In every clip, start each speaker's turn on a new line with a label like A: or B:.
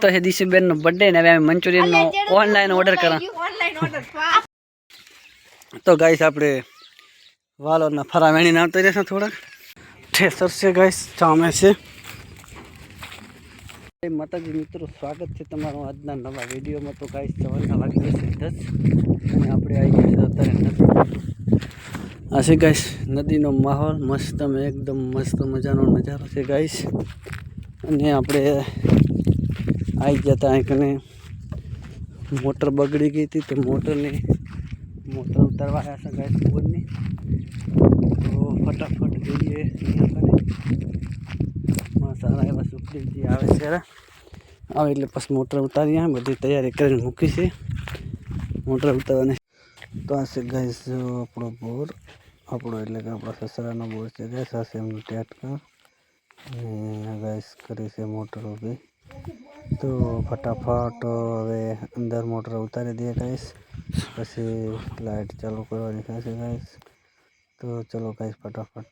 A: તો હે દિશુબેન નો બર્થડે ને હવે અમે મંચુરિયન નો ઓનલાઈન ઓર્ડર કરા. તો ગાઈસ આપણે વાલોરના ફરા વેણીને આવતા રહેશે થોડાક. ઠેસર છે ગાઈસ સામે છે. માતાજી મિત્રો સ્વાગત છે તમારું આજના નવા વિડીયોમાં. તો ગાઈસ સવારના વાગી જશે દસ અને આપણે આવી ગયા અત્યારે નદી. આ છે ગાઈસ નદીનો માહોલ મસ્ત એકદમ મસ્ત મજાનો નજારો છે ગાઈસ અને આપણે આવી ગયા હતા અહીં કને મોટર બગડી ગઈ હતી તો મોટરની મોટર ઉતારવા આવ્યા છે ગાઈસ બોરની તો ફટાફટ જઈએ અહીંયા કને માં સારા એવા સુખદેવજી આવે છે રા. આવે એટલે પછી મોટર ઉતારી આવે બધી તૈયારી કરીને મૂકી છે મોટર ઉતારવાની તો આ છે ગાઈસ આપણો બોર આપણો એટલે કે આપણા સસરાનો બોર છે ગાઈસ આ છે એમનું ટેટકર અને ગાઈસ કરી છે મોટર ઊભી તો ફટાફટ હવે અંદર મોટર ઉતારી દઈએ ગાઈસ પછી લાઇટ ચાલુ કરવાની થશે ગાઈસ તો ચલો ગાઈસ ફટાફટ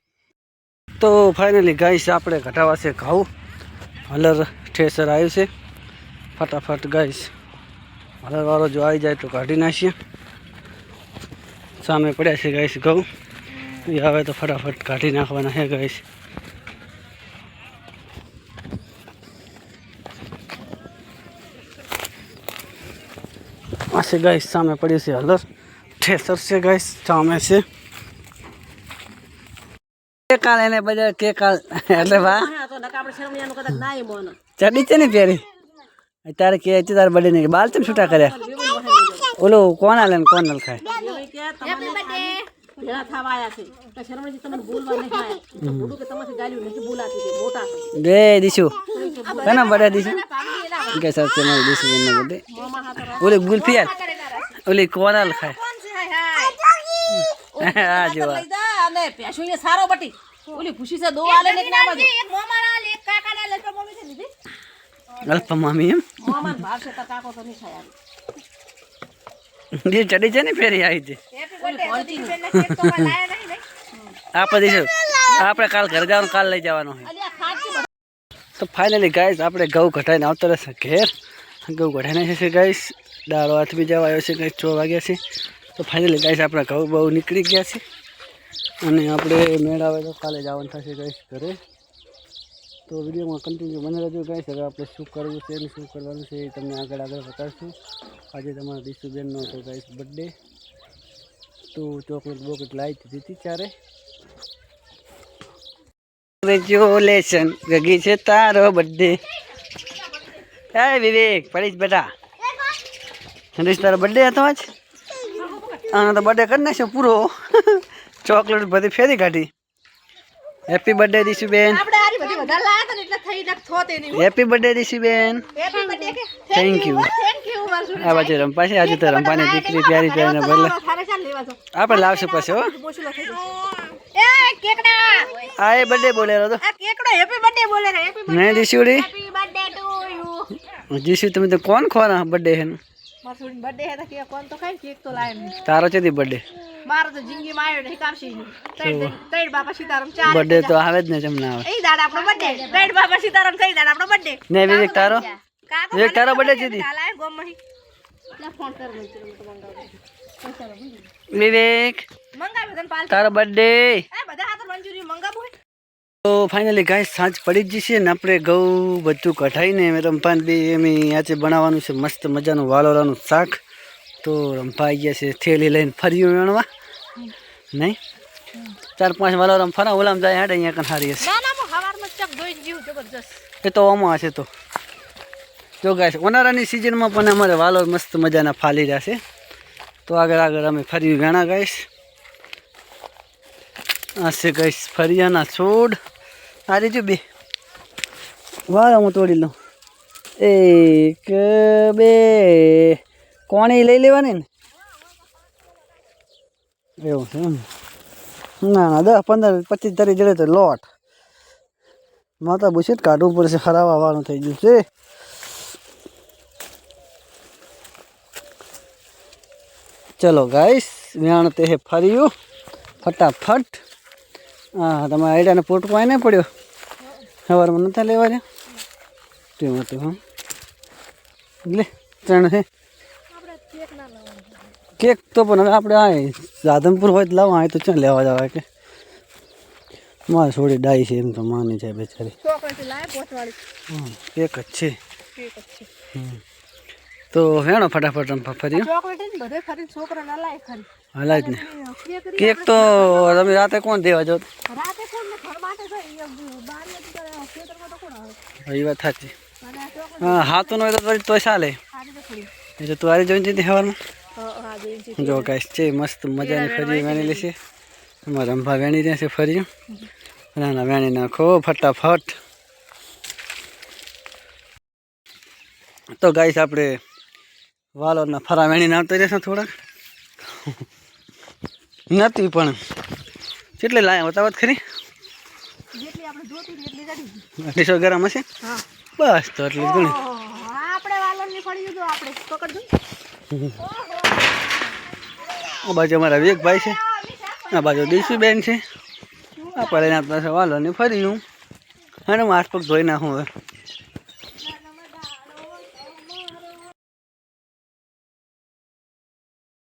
A: તો ફાઇનલી ગાઈસ આપણે ઘટાવા છે ઘઉં હલર ઠેસર આવ્યું છે ફટાફટ ગાઈસ હલરવાળો જો આવી જાય તો કાઢી નાખીએ સામે પડ્યા છે ગાઈસ ઘઉં એ હવે તો ફટાફટ કાઢી નાખવાના છે ગાઈસ છે ગાઈસ સામે પડ્યું છે હલર ઠેસર છે ગાઈસ સામે છે. કે કાલ એને બધા કે કાલ? એટલે વાહ
B: હા તો નકા આપણે શરમિયાનું કદાચ ના એ મોન
A: ચડી છે ને પહેરી તારે કે છે તારે બડે નહીં. બાલ તેમ છૂટા કર્યા. ઓલો કોણ આલે ને કોણ નલખાય
B: એવી કે તમને ભેળા થવા આયા છે તો શરમજી તમને બોલવા નહીં આયા બુડું કે તમારી ગાલ્યું નથી બોલાતી કે મોટા છે
A: બે દીશુ? કના બડે દીશુ કે સર મારી દીશુ બડે ઓલી ઓલી કોનાલ આલખાય આ જો
B: લઈ અને પેશુ સારો બટી. ઓલી ખુશી છે દો આલે ને ના બાજુ
A: અલ્પા મામી એમ?
B: મોમાં ભાવ છે તો કાકો તો નહીં ખાય
A: જે ચડી છે ને ફેરી આવી છે. આપણે દીશુ આપણે કાલ ઘર જવાનું કાલ લઈ જવાનું હોય તો ફાઇનલી ગાઈસ આપણે ઘઉં ઘટાઈને આવતા રહેશે ઘેર. ઘઉં ઘટાઈને છે ગાઈસ દાળો હાથ બી જવા આવ્યો છે કંઈક છ વાગ્યા છે. તો ફાઇનલી ગાઈસ આપણા ઘઉં બહુ નીકળી ગયા છે. અને આપણે મેળ આવે તો કાલે જવાનું થશે કંઈક ઘરે. તો વિડીયોમાં કન્ટિન્યુ બને રહેજો ગાઈસ હવે આપણે શું કરવું છે અને શું કરવાનું છે એ તમને આગળ આગળ બતાવશું. આજે તમારા દિશુબેનનો હતો ગાઈશ બર્થડે તો ચોકલેટ બોકલેટ લાવી દીધી કોંગ્રેચ્યુલેશન ગગી છે તારો બર્થડે હે વિવેક પડીશ બેટા. સંદેશ તારો બર્થડે હતો આજ? આનો તો બર્થડે કરી નાખ્યો પૂરો. ચોકલેટ બધી ફેરી કાઢી. હેપી બર્થડે દીશુબેન
B: આપણે આરી બધી વધારે લાયા હતા ને એટલે થઈ નક થોત એની
A: હેપી બર્થડે દીશુબેન
B: બેન.
A: થેન્ક યુ આ બાજુ રંપા છે આજે તો રંપાની દીકરી પ્યારી
B: લેવા જો
A: આપણે લાવશું પછી હો.
B: હા એ કેકડા!
A: આ એ બર્થડે બોલેલો તો. નહીં દીશુડી દીશુ તમે તો કોણ ખોરા બર્થડે છે
B: મારું બર્થડે હે તો કે કોણ તો ખાઈ કેક તો લાય ને
A: તારો છે બર્થડે
B: મારો તો જિંદગી માં આવ્યો નહીં કાપશી તૈડ તૈડ બાપા સીતારામ ચાર
A: બર્થડે તો આવે જ ને જમના આવે.
B: એ દાડા આપણો બર્થડે તૈડ બાપા સીતારામ કઈ દાડા આપણો બર્થડે
A: ને વિવેક તારો? વિવેક તારો બર્થડે છે દી?
B: ચાલાય ગોમ મહી ફોન કર મને ચલો તો મંગાવો.
A: વિવેક
B: મંગાવ્યો તને પાલ
A: તારો બર્થડે
B: એ બધા હાથ મંજૂરી મંગાવું
A: તો ફાઇનલી ગાય સાંજ પડી જ છે ને આપણે ઘઉં બધું કઢાઈને રંપાન બી એમ આજે બનાવવાનું છે મસ્ત મજાનું વાલોરાનું શાક. તો રંભા આવી ગયા છે થેલી લઈને ફર્યું વેણવા. નહીં? ચાર પાંચ વાલોરામ ફરા ઓલામ જાય હાડે અહીંયા કણ હારી હશે. એ તો આમાં હશે તો. જો ગાય ઉનાળાની સિઝનમાં પણ અમારે વાલોર મસ્ત મજાના ફાલી રહ્યા છે. તો આગળ આગળ અમે ફરી વેણા ગાઈશ આ છે ગાઈશ ફરિયાના છોડ. આ રીજુ બે. વાહ હું તોડી લઉં. એક, બે. કોણી લઈ લેવાની ને એવું છે એમ. ના ના, દસ, પંદર, પચીસ તારીખ જડે તો લોટ. માતા બુશેટ કાઢવું પડશે, હરાવા વાળું થઈ ગયું છે. ચલો ગાઈસ વ્યાણ તે ફર્યું. ફટાફટ. હા તમારા આઈડિયાને પોટકો નહીં પડ્યો? સવારમાં નતા લેવા રહ્યા તેમાં હતું હા. લે ત્રણ હે. કેક તો પણ હવે આપણે આ રાધનપુર હોય તો લાવવા તો ચાલ લેવા જવાય કે. મારે થોડી ડાઈ છે એમ તો માની જાય બેચારી. કેક જ છે.
B: કેક જ છે.
A: હમ. તો હેણો ફટાફટ આમ ફરી
B: ચોકલેટ ને બધે ફરી છોકરા ના લાય ખરી
A: હલાય જ ને.
B: કેક રી
A: કેક તો તમે રાતે કોણ દેવા જાવ?
B: રાતે કોણ ને ઘર માટે છે ઈ બાર ને ખેતરમાં તો કોણ આવે?
A: એ વાત સાચી.
B: અને આ ચોકલેટ
A: હા હાથું હોય તો વળી તોય ચાલે.
B: ખાલી તો થોડી
A: એ તો તું આરી જોઈને જતી હવારમાં
B: હા હા જોઈ છે
A: જો કાંઈ છે મસ્ત મજાની ફરી વેણી લેશે અમારા રંભા વેણી રહ્યા છે ફરી નાના વેણી નાખો ફટાફટ. તો ગાઈસ આપણે વાલોરના ફરા વેણીને આવતા રહેશે થોડાક. નથી પણ. કેટલી લાયા બતાવત ખરી?
B: આપણે
A: અઢીસો ગ્રામ હશે? બસ તો એટલી જ ગણી.
B: આપણે
A: આ બાજુ અમારા વિવેકભાઈ છે. આ બાજુ દીશુબેન છે. આ આપતા છે વાલોની ફરીનું. અને હું હાથ પગ ધોઈ નાખું હવે.